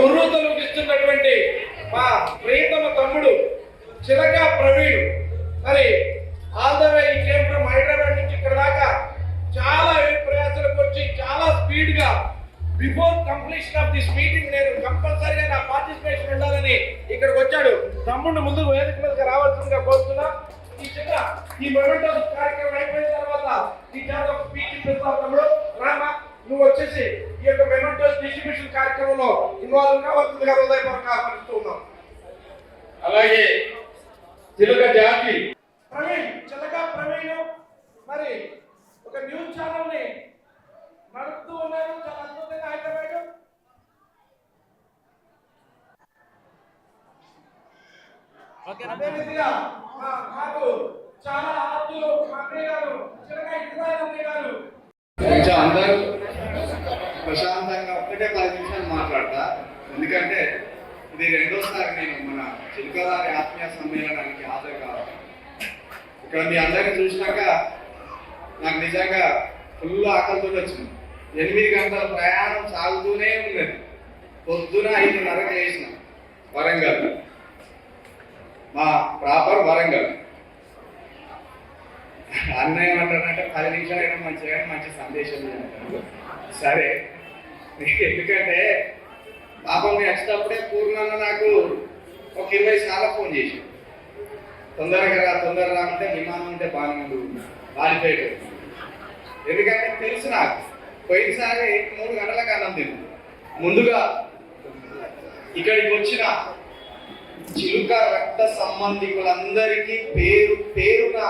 ఉర్రూతలోకి ఇస్తున్నటువంటి మా ప్రియతమ తమ్ముడు చిలక ప్రవీణ్. మరి ఆల్ ద వే ఈ కేమ్ ఫ్రమ్ హైదరాబాద్ నుంచి ఇక్కడ దాకా చాలా ప్రయాసాలకు వచ్చి చాలా స్పీడ్గా before completion of this meeting నేను కంపల్సరీగా నా పార్టిసిపేషన్ ఉండాలని ఇక్కడికి వచ్చాడు. తమ్ముడు ముందు వేదిక మీదకి రావాల్సిందిగా కోరుతున్నా. ఈ చిన్న ఈ మొమెంటో కార్యక్రమం అయిపోయిన తర్వాత ఈ చేత స్పీచ్ ఇప్పిస్తావు తమ్ముడు రామా నువ్వు వచ్చేసి ఈ యొక్క మెమెంటోస్ డిస్ట్రిబ్యూషన్ కార్యక్రమంలో ఇన్వాల్వ్ కావాల్సిందిగా హృదయపూర్వక ఆహ్వానిస్తూ ఉన్నాం. అలాగే చిలుక జాతి. ప్రవీణ్ చిలక ప్రవీణ్ మరి ఒక న్యూస్ ఛానల్ని నడుపుతూ ఉన్నారు చాలా అద్భుతంగా హైదరాబాద్. అదే విధంగా మా- మాకు చాలా ఆప్తులు మా అన్నయ్య గారు చిలక ఇజ్రాయల్ అన్నయ్య గారు కొంచెం అందరూ ప్రశాంతంగా ఒక్కటే పది నిమిషాలు మాట్లాడతా. ఎందుకంటే ఇది రెండోసారి నేను మన చిలుకదారి ఆత్మీయ సమ్మేళనానికి హాజరు కావాలి ఇక్కడ మీ అందరిని చూసినాక నాకు నిజంగా ఫుల్ ఆకలితో వచ్చింది. ఎనిమిది గంటల ప్రయాణం సాగుతూనే ఉన్నది. పొద్దున ఐదున్నరకు చేసిన వరంగల్. మా ప్రాపర్ వరంగల్. అన్నయ్య అంటారంటే పది నిమిషాలు అయినా మంచిగా మంచి సందేశం సరే. ఎందుకంటే పాపం నేను వచ్చేటప్పుడే పూర్ణన్న నాకు ఒక ఇరవై సార్లు ఫోన్ చేశాడు. తొందరగా రా తొందరగా రా అంటే విమానం ఉంటే బాగుండు వాలిపోయాడు. ఎందుకంటే తెలుసు నాకు. పోయినసారి మూడు గంటలకు అన్నం తిను ముందుగా ఇక్కడికి వచ్చిన చిలుక రక్త సంబంధికులందరికీ పేరు పేరున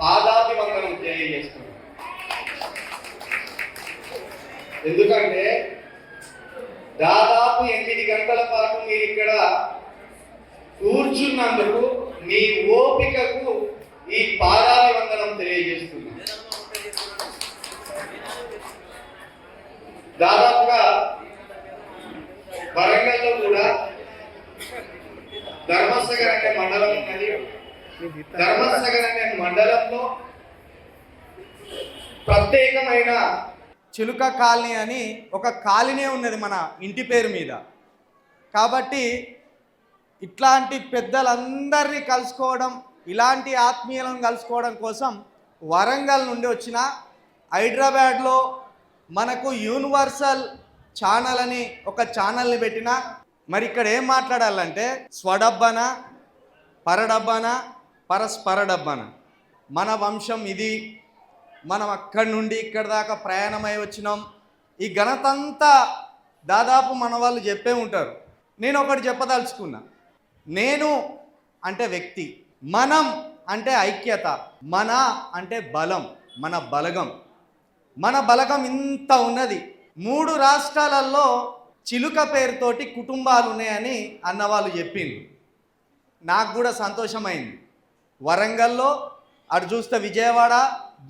పాదాభివందనం తెలియజేస్తున్నాం. ఎందుకంటే దాదాపు ఎనిమిది గంటల పాటు మీరు ఇక్కడ కూర్చున్నందుకు మీ ఓపికకు ఈ పాదాభివందనం తెలియజేస్తున్నాం. దాదాపుగా వరంగల్లో కూడా ధర్మస్థగర్ అనే మండలం ఉన్నది. ధర్మసగర్ అనే మండలంలో ప్రత్యేకమైన చిలుక కాలనీ అని ఒక కాలనీ ఉన్నది మన ఇంటి పేరు మీద. కాబట్టి ఇట్లాంటి పెద్దలందరినీ కలుసుకోవడం ఇలాంటి ఆత్మీయులను కలుసుకోవడం కోసం వరంగల్ నుండి వచ్చిన హైదరాబాద్లో మనకు యూనివర్సల్ ఛానల్ అని ఒక ఛానల్ని పెట్టిన. మరి ఇక్కడ ఏం మాట్లాడాలంటే స్వడబ్బన పరడబ్బన పరస్పర డబ్బన. మన వంశం ఇది. మనం అక్కడి నుండి ఇక్కడి దాకా ప్రయాణమై వచ్చినాం. ఈ ఘనతంతా దాదాపు మన వాళ్ళు చెప్పే ఉంటారు. నేను ఒకటి చెప్పదలుచుకున్నా. నేను అంటే వ్యక్తి. మనం అంటే ఐక్యత. మన అంటే బలం. మన బలగం. మన బలగం ఇంత ఉన్నది. మూడు రాష్ట్రాలలో చిలుక పేరుతోటి కుటుంబాలు ఉన్నాయని అన్నవాళ్ళు చెప్పింది నాకు కూడా సంతోషమైంది. వరంగల్లో అటు చూస్తే విజయవాడ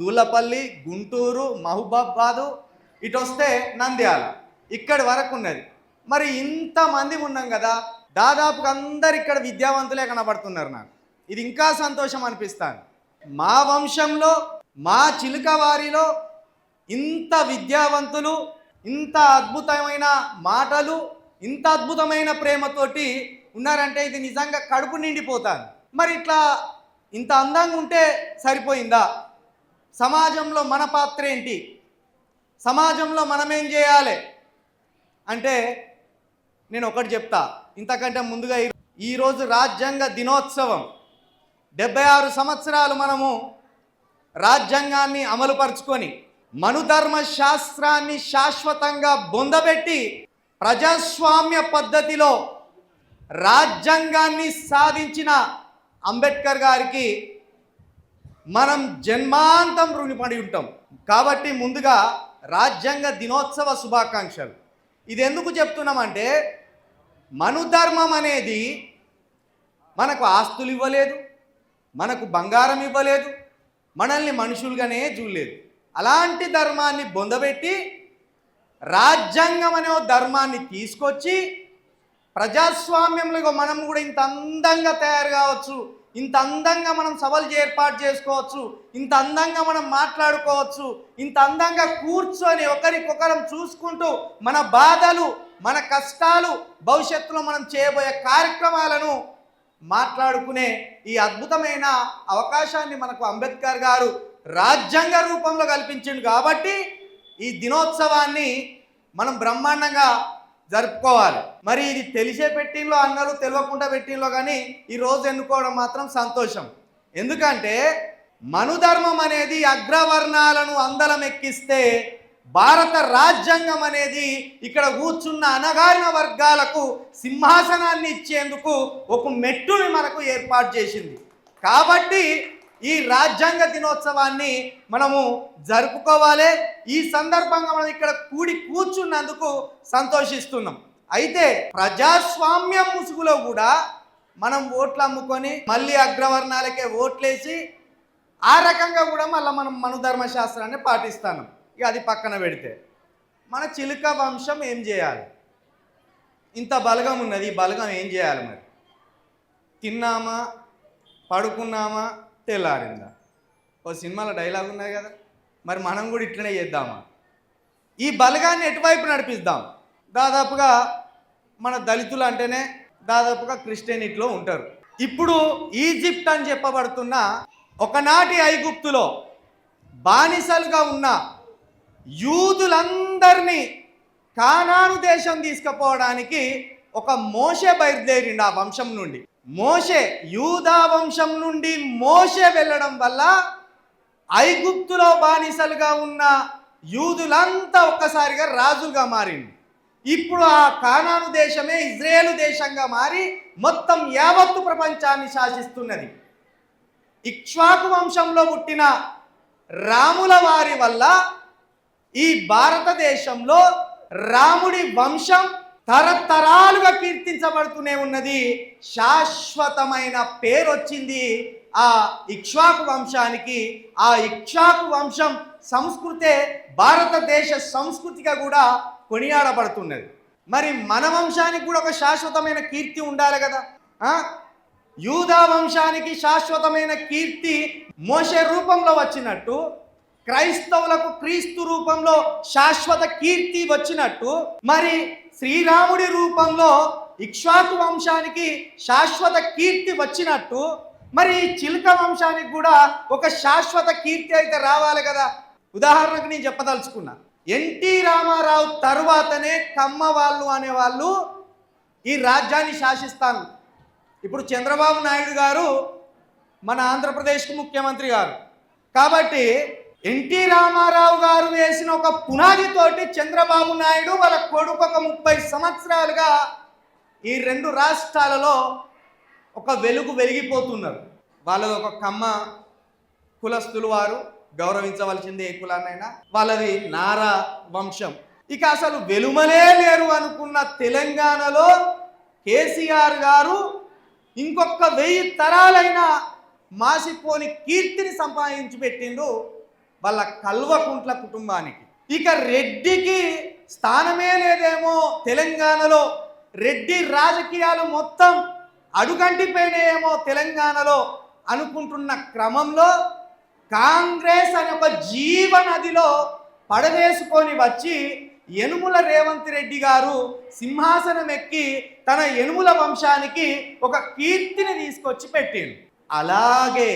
దూలపల్లి గుంటూరు మహబూబాబాదు ఇటు వస్తే నంద్యాల. ఇక్కడి వరకు ఉన్నది. మరి ఇంతమంది ఉన్నాం కదా దాదాపుగా అందరు ఇక్కడ విద్యావంతులే కనబడుతున్నారు నాకు. ఇది ఇంకా సంతోషం అనిపిస్తాను మా వంశంలో మా చిలుక వారిలో ఇంత విద్యావంతులు ఇంత అద్భుతమైన మాటలు ఇంత అద్భుతమైన ప్రేమతోటి ఉన్నారంటే ఇది నిజంగా కడుపు నిండిపోతాను మరి ఇట్లా ఇంత అందంగా ఉంటే సరిపోయిందా? సమాజంలో మన పాత్ర ఏంటి? సమాజంలో మనం ఏం చేయాలి? అంటే నేను ఒకటి చెప్తా. ఇంతకంటే ముందుగా ఈరోజు రాజ్యాంగ దినోత్సవం. డెబ్బై ఆరు సంవత్సరాలు మనము రాజ్యాంగాన్ని అమలుపరుచుకొని మనుధర్మ శాస్త్రాన్ని శాశ్వతంగా బొందబెట్టి ప్రజాస్వామ్య పద్ధతిలో రాజ్యాంగాన్ని సాధించిన అంబేద్కర్ గారికి మనం జన్మాంతం రుణిపడి ఉంటాం. కాబట్టి ముందుగా రాజ్యాంగ దినోత్సవ శుభాకాంక్షలు. ఇది ఎందుకు చెప్తున్నామంటే మనుధర్మం అనేది మనకు ఆస్తులు ఇవ్వలేదు మనకు బంగారం ఇవ్వలేదు మనల్ని మనుషులుగానే చూడలేదు. అలాంటి ధర్మాన్ని బొందబెట్టి రాజ్యాంగం అనే ధర్మాన్ని తీసుకొచ్చి ప్రజాస్వామ్యంలో మనం కూడా ఇంత అందంగా తయారు కావచ్చు ఇంత అందంగా మనం సభలు ఏర్పాటు చేసుకోవచ్చు ఇంత అందంగా మనం మాట్లాడుకోవచ్చు ఇంత అందంగా కూర్చొని ఒకరికొకరం చూసుకుంటూ మన బాధలు మన కష్టాలు భవిష్యత్తులో మనం చేయబోయే కార్యక్రమాలను మాట్లాడుకునే ఈ అద్భుతమైన అవకాశాన్ని మనకు అంబేద్కర్ గారు రాజ్యాంగ రూపంలో కల్పించిండు కాబట్టి ఈ దినోత్సవాన్ని మనం బ్రహ్మాండంగా జరుపుకోవాలి. మరి ఇది తెలిసే పెట్టింలో అన్నారు తెలియకుండా పెట్టింలో కానీ ఈ రోజు ఎన్నుకోవడం మాత్రం సంతోషం. ఎందుకంటే మనుధర్మం అనేది అగ్రవర్ణాలను అందలం ఎక్కిస్తే భారత రాజ్యాంగం అనేది ఇక్కడ కూర్చున్న అనగారిన వర్గాలకు సింహాసనాన్ని ఇచ్చేందుకు ఒక మెట్టుని మనకు ఏర్పాటు చేసింది. కాబట్టి ఈ రాజ్యాంగ దినోత్సవాన్ని మనము జరుపుకోవాలి. ఈ సందర్భంగా మనం ఇక్కడ కూడి కూర్చున్నందుకు సంతోషిస్తున్నాం. అయితే ప్రజాస్వామ్యం ముసుగులో కూడా మనం ఓట్లు అమ్ముకొని మళ్ళీ అగ్రవర్ణాలకే ఓట్లేసి ఆ రకంగా కూడా మళ్ళీ మనం మనుధర్మ శాస్త్రాన్ని పాటిస్తాను ఇక అది పక్కన పెడితే మన చిలుక వంశం ఏం చేయాలి? ఇంత బలగం ఉన్నది ఈ బలగం ఏం చేయాలి మరి? తిన్నామా? పడుకున్నామా? తెల్లారిందా? ఓ సినిమాలో డైలాగ్ ఉన్నాయి కదా. మరి మనం కూడా ఇట్లనే చేద్దామా? ఈ బలగాన్ని ఎటువైపు నడిపిద్దాం? దాదాపుగా మన దళితులు అంటేనే దాదాపుగా క్రిస్టియనిట్లో ఉంటారు. ఇప్పుడు ఈజిప్ట్ అని చెప్పబడుతున్న ఒకనాటి ఐగుప్తులో బానిసలుగా ఉన్న యూదులందరినీ కానాను దేశం తీసుకుపోవడానికి ఒక మోషే బయలుదేరిండు ఆ వంశం నుండి. మోషే యూదా వంశం నుండి మోషే వెళ్ళడం వల్ల ఐగుప్తులో బానిసలుగా ఉన్న యూదులంతా ఒక్కసారిగా రాజులుగా మారింది. ఇప్పుడు ఆ కానాను దేశమే ఇజ్రాయేలు దేశంగా మారి మొత్తం యావత్తు ప్రపంచాన్ని శాసిస్తున్నది. ఇక్ష్వాకు వంశంలో పుట్టిన రాముల వారి వల్ల ఈ భారతదేశంలో రాముడి వంశం తరతరాలుగా కీర్తించబడుతూనే ఉన్నది. శాశ్వతమైన పేరు వచ్చింది ఆ ఇక్ష్వాకు వంశానికి. ఆ ఇక్ష్వాకు వంశం సంస్కృతే భారతదేశ సంస్కృతిగా కూడా కొనియాడబడుతున్నది. మరి మన వంశానికి కూడా ఒక శాశ్వతమైన కీర్తి ఉండాలి కదా. యూదా వంశానికి శాశ్వతమైన కీర్తి మోష రూపంలో వచ్చినట్టు క్రైస్తవులకు క్రీస్తు రూపంలో శాశ్వత కీర్తి వచ్చినట్టు మరి శ్రీరాముడి రూపంలో ఇక్ష్వాకు వంశానికి శాశ్వత కీర్తి వచ్చినట్టు మరి చిలుక వంశానికి కూడా ఒక శాశ్వత కీర్తి అయితే రావాలి కదా? ఉదాహరణకు నేను చెప్పదలుచుకున్నా ఎన్టీ రామారావు తరువాతనే కమ్మ వాళ్ళు అనేవాళ్ళు ఈ రాజ్యాన్ని శాసిస్తాను. ఇప్పుడు చంద్రబాబు నాయుడు గారు మన ఆంధ్రప్రదేశ్కు ముఖ్యమంత్రి గారు. కాబట్టి ఎన్టీ రామారావు గారు వేసిన ఒక పునాదితోటి చంద్రబాబు నాయుడు వాళ్ళ కొడుకు ఒక ముప్పై సంవత్సరాలుగా ఈ రెండు రాష్ట్రాలలో ఒక వెలుగు వెలిగిపోతున్నారు. వాళ్ళది ఒక కమ్మ కులస్తులు వారు గౌరవించవలసింది ఏ కులాన్నైనా. వాళ్ళది నారా వంశం. ఇక అసలు వెలుమలే లేరు అనుకున్న తెలంగాణలో కేసీఆర్ గారు ఇంకొక వెయ్యి తరాలైన మాసిపోని కీర్తిని సంపాదించి పెట్టిండు వాళ్ళ కల్వకుంట్ల కుటుంబానికి. ఇక రెడ్డికి స్థానమే లేదేమో తెలంగాణలో. రెడ్డి రాజకీయాలు మొత్తం అడుగంటిపోయినాయేమో తెలంగాణలో అనుకుంటున్న క్రమంలో కాంగ్రెస్ అనే ఒక జీవనదిలో పడవేసుకొని వచ్చి యనుముల రేవంత్ రెడ్డి గారు సింహాసనం ఎక్కి తన యనుముల వంశానికి ఒక కీర్తిని తీసుకొచ్చి పెట్టిండు అలాగే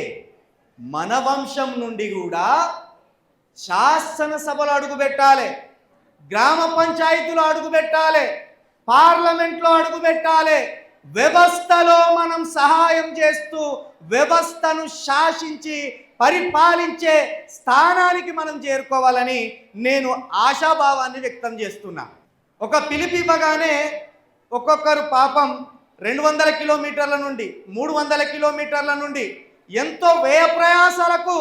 మన వంశం నుండి కూడా శాసనసభలో అడుగుపెట్టాలి గ్రామ పంచాయతీలో అడుగుపెట్టాలి పార్లమెంట్లో అడుగుపెట్టాలి వ్యవస్థలో మనం సహాయం చేస్తూ వ్యవస్థను శాసించి పరిపాలించే స్థానానికి మనం చేరుకోవాలని నేను ఆశాభావాన్ని వ్యక్తం చేస్తున్నా. ఒక పిలిపి ఇవ్వగానే ఒక్కొక్కరు పాపం రెండు వందల కిలోమీటర్ల నుండి మూడు వందల కిలోమీటర్ల నుండి ఎంతో వ్యయ ప్రయాసాలకు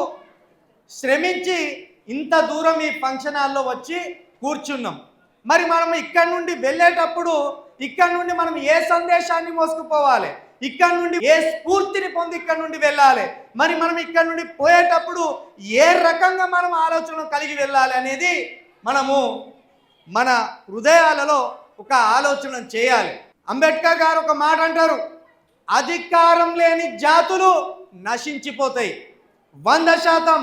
శ్రమించి ఇంత దూరం ఈ ఫంక్షన్ హాల్లో వచ్చి కూర్చున్నాం. మరి మనం ఇక్కడ నుండి వెళ్ళేటప్పుడు ఇక్కడ నుండి మనం ఏ సందేశాన్ని మోసుకుపోవాలి? ఇక్కడ నుండి ఏ స్ఫూర్తిని పొంది ఇక్కడ నుండి వెళ్ళాలి? మరి మనం ఇక్కడ నుండి పోయేటప్పుడు ఏ రకంగా మనం ఆలోచన కలిగి వెళ్ళాలి అనేది మనము మన హృదయాలలో ఒక ఆలోచన చేయాలి. అంబేద్కర్ గారు ఒక మాట అంటారు అధికారం లేని జాతులు నశించిపోతాయి. వంద శాతం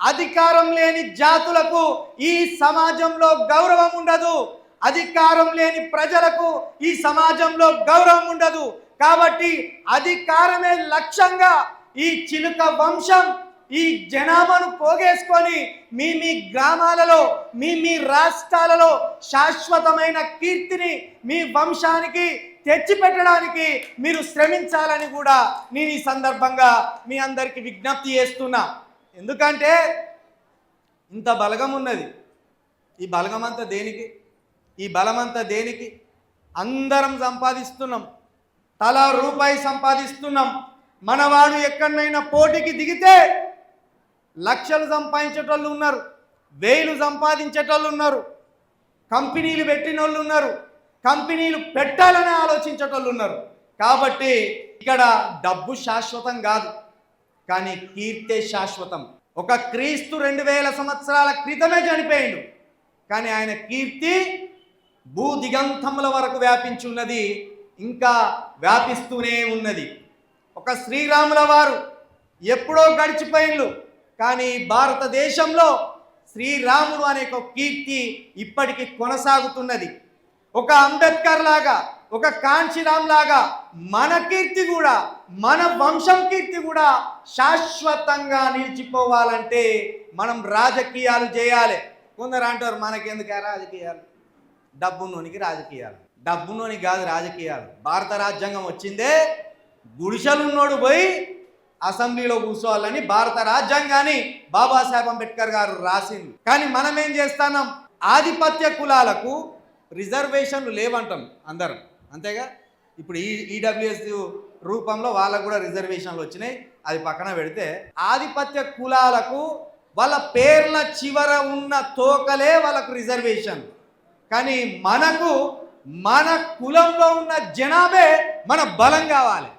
అధికారం లేని జాతులకు ఈ సమాజంలో గౌరవం ఉండదు. అధికారం లేని ప్రజలకు ఈ సమాజంలో గౌరవం ఉండదు. కాబట్టి అధికారమే లక్ష్యంగా ఈ చిలుక వంశం ఈ జనాభాను పోగేసుకొని మీ మీ గ్రామాలలో మీ మీ రాష్ట్రాలలో శాశ్వతమైన కీర్తిని మీ వంశానికి తెచ్చిపెట్టడానికి మీరు శ్రమించాలని కూడా నేను ఈ సందర్భంగా మీ అందరికీ విజ్ఞప్తి చేస్తున్నా. ఎందుకంటే ఇంత బలగం ఉన్నది. ఈ బలగం అంతా దేనికి? ఈ బలమంతా దేనికి? అందరం సంపాదిస్తున్నాం. తలా రూపాయి సంపాదిస్తున్నాం. మనవాడు ఎక్కడనైనా పోటీకి దిగితే లక్షలు సంపాదించేటోళ్ళు ఉన్నారు. వేలు సంపాదించేటోళ్ళు ఉన్నారు. కంపెనీలు పెట్టిన వాళ్ళు ఉన్నారు. కంపెనీలు పెట్టాలని ఆలోచించేటోళ్ళు ఉన్నారు. కాబట్టి ఇక్కడ డబ్బు శాశ్వతం కాదు. కానీ కీర్తే శాశ్వతం. ఒక క్రీస్తు రెండు వేల సంవత్సరాల క్రితమే చనిపోయిండు. కానీ ఆయన కీర్తి భూ దిగంతముల వరకు వ్యాపించి ఉన్నది ఇంకా వ్యాపిస్తూనే ఉన్నది. ఒక శ్రీరాముల వారు ఎప్పుడో గడిచిపోయిండ్లు కానీ భారతదేశంలో శ్రీరాముడు అనే ఒక కీర్తి ఇప్పటికీ కొనసాగుతున్నది. ఒక అంబేద్కర్ లాగా ఒక కాంచీరామ్ లాగా మన కీర్తి కూడా మన వంశం కీర్తి కూడా శాశ్వతంగా నిలిచిపోవాలంటే మనం రాజకీయాలు చేయాలి. కొందరు అంటారు మనకెందుకు రాజకీయాలు? డబ్బున్నోనికి రాజకీయాలు. డబ్బున్నోనికి కాదు రాజకీయాలు. భారత రాజ్యాంగం వచ్చిందే గుడిసెలున్నోడు పోయి అసెంబ్లీలో కూర్చోవాలని భారత రాజ్యాంగాన్ని బాబాసాహెబ్ అంబేద్కర్ గారు రాసింది కానీ మనం ఏం చేస్తాం ఆధిపత్య కులాలకు రిజర్వేషన్లు లేవంటాం అందరం. అంతేగా? ఇప్పుడు ఈ ఈడబ్ల్యూఎస్ రూపంలో వాళ్ళకు కూడా రిజర్వేషన్లు వచ్చినాయి. అది పక్కన పెడితే ఆధిపత్య కులాలకు వాళ్ళ పేర్ల చివర ఉన్న తోకలే వాళ్ళకు రిజర్వేషన్. కానీ మనకు మన కులంలో ఉన్న జనాభే మన బలం కావాలి.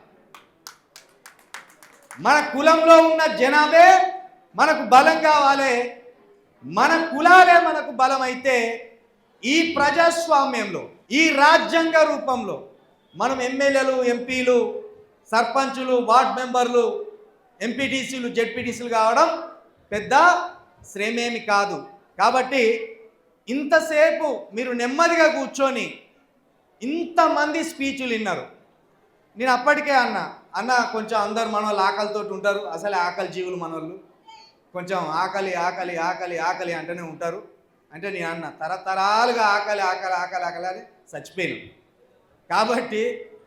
మన కులంలో ఉన్న జనాభే మనకు బలం కావాలి. మన కులాలే మనకు బలం అయితే ఈ ప్రజాస్వామ్యంలో ఈ రాజ్యాంగ రూపంలో మనం ఎమ్మెల్యేలు ఎంపీలు సర్పంచులు వార్డ్ మెంబర్లు ఎంపీటీసీలు జెడ్పీటీసీలు కావడం పెద్ద శ్రమేమి కాదు. కాబట్టి ఇంతసేపు మీరు నెమ్మదిగా కూర్చొని ఇంతమంది స్పీచ్లు విన్నారు. నేను అప్పటికే అన్న అన్న కొంచెం అందరు మన వాళ్ళు ఆకలితో ఉంటారు. అసలే ఆకలి జీవులు మనోళ్ళు. కొంచెం ఆకలి ఆకలి ఆకలి ఆకలి అంటూనే ఉంటారు. అంటే నేను అన్న తరతరాలుగా ఆకలి ఆకలి ఆకలి ఆకలి అని చచ్చిపోయాను. కాబట్టి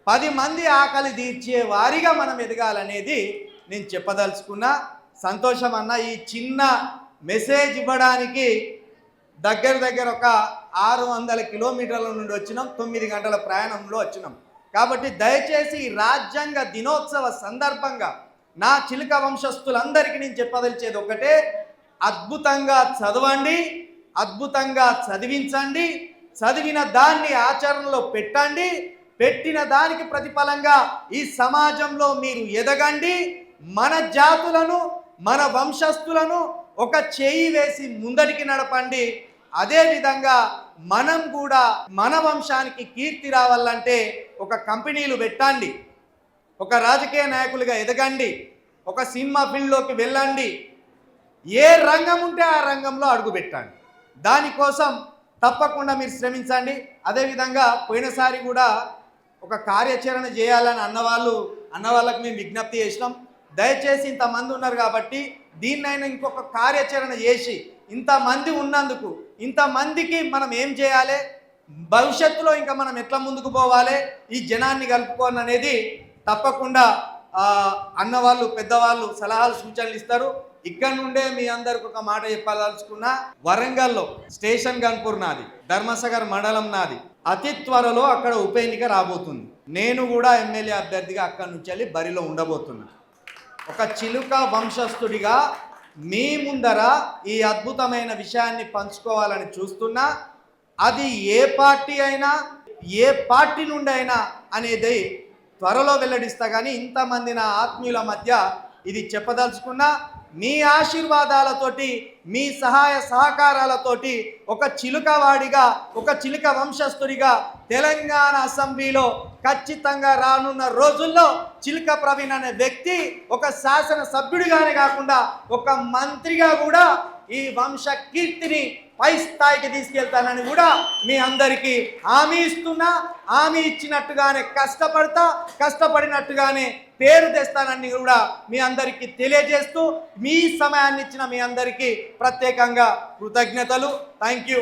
పది మంది ఆకలి తీర్చే వారిగా మనం ఎదగాలనేది నేను చెప్పదలుచుకున్న సంతోషం అన్న ఈ చిన్న మెసేజ్ ఇవ్వడానికి దగ్గర దగ్గర ఒక ఆరు వందల కిలోమీటర్ల నుండి వచ్చినాం తొమ్మిది గంటల ప్రయాణంలో వచ్చినాం. కాబట్టి దయచేసి ఈ రాజ్యాంగ దినోత్సవ సందర్భంగా నా చిలుక వంశస్థులందరికీ నేను చెప్పదలిచేది ఒకటే అద్భుతంగా చదవండి అద్భుతంగా చదివించండి. చదివిన దాన్ని ఆచరణలో పెట్టండి. పెట్టిన దానికి ప్రతిఫలంగా ఈ సమాజంలో మీరు ఎదగండి. మన జాతులను మన వంశస్థులను ఒక చేయి వేసి ముందరికి నడపండి. అదేవిధంగా మనం కూడా మన వంశానికి కీర్తి రావాలంటే ఒక కంపెనీలు పెట్టండి. ఒక రాజకీయ నాయకులుగా ఎదగండి. ఒక సినిమా ఫీల్డ్లోకి వెళ్ళండి. ఏ రంగం ఉంటే ఆ రంగంలో అడుగు పెట్టండి. దానికోసం తప్పకుండా మీరు శ్రమించండి. అదేవిధంగా పోయినసారి కూడా ఒక కార్యాచరణ చేయాలని అన్నవాళ్ళు అన్నవాళ్ళకు మేము విజ్ఞప్తి చేసినాం. దయచేసి ఇంతమంది ఉన్నారు కాబట్టి దీన్నైనా ఇంకొక కార్యాచరణ చేసి ఇంతమంది ఉన్నందుకు ఇంతమందికి మనం ఏం చేయాలి? భవిష్యత్తులో ఇంకా మనం ఎట్లా ముందుకు పోవాలి? ఈ జనాన్ని కలుపుకోవాలి అనేది తప్పకుండా అన్నవాళ్ళు పెద్దవాళ్ళు సలహాలు సూచనలు ఇస్తారు. ఇక్కడ నుండే మీ అందరికి ఒక మాట చెప్పదలుచుకున్నా వరంగల్లో స్టేషన్ గన్పూర్ నాది ధర్మసాగర్ మండలం నాది. అతి త్వరలో అక్కడ ఉప ఎన్నిక రాబోతుంది. నేను కూడా ఎమ్మెల్యే అభ్యర్థిగా అక్కడి నుంచి వెళ్ళి బరిలో ఉండబోతున్నా. ఒక చిలుక వంశస్థుడిగా మీ ముందర ఈ అద్భుతమైన విషయాన్ని పంచుకోవాలని చూస్తున్నా అది ఏ పార్టీ అయినా ఏ పార్టీ నుండి అయినా అనేది త్వరలో వెల్లడిస్తా కానీ ఇంతమంది నా ఆత్మీయుల మధ్య ఇది చెప్పదలుచుకున్నా మీ ఆశీర్వాదాలతోటి మీ సహాయ సహకారాలతోటి ఒక చిలుకవాడిగా ఒక చిలుక వంశస్థుడిగా తెలంగాణ అసెంబ్లీలో ఖచ్చితంగా రానున్న రోజుల్లో చిలుక ప్రవీణ్ అనే వ్యక్తి ఒక శాసన సభ్యుడిగానే కాకుండా ఒక మంత్రిగా కూడా ఈ వంశ కీర్తిని పై స్థాయికి తీసుకెళ్తానని కూడా మీ అందరికీ హామీ ఇస్తున్నా. హామీ ఇచ్చినట్టుగానే కష్టపడతా కష్టపడినట్టుగానే పేరు తెస్తానని కూడా మీ అందరికీ తెలియజేస్తూ మీ సమయాన్ని ఇచ్చిన మీ అందరికీ ప్రత్యేకంగా కృతజ్ఞతలు. Thank you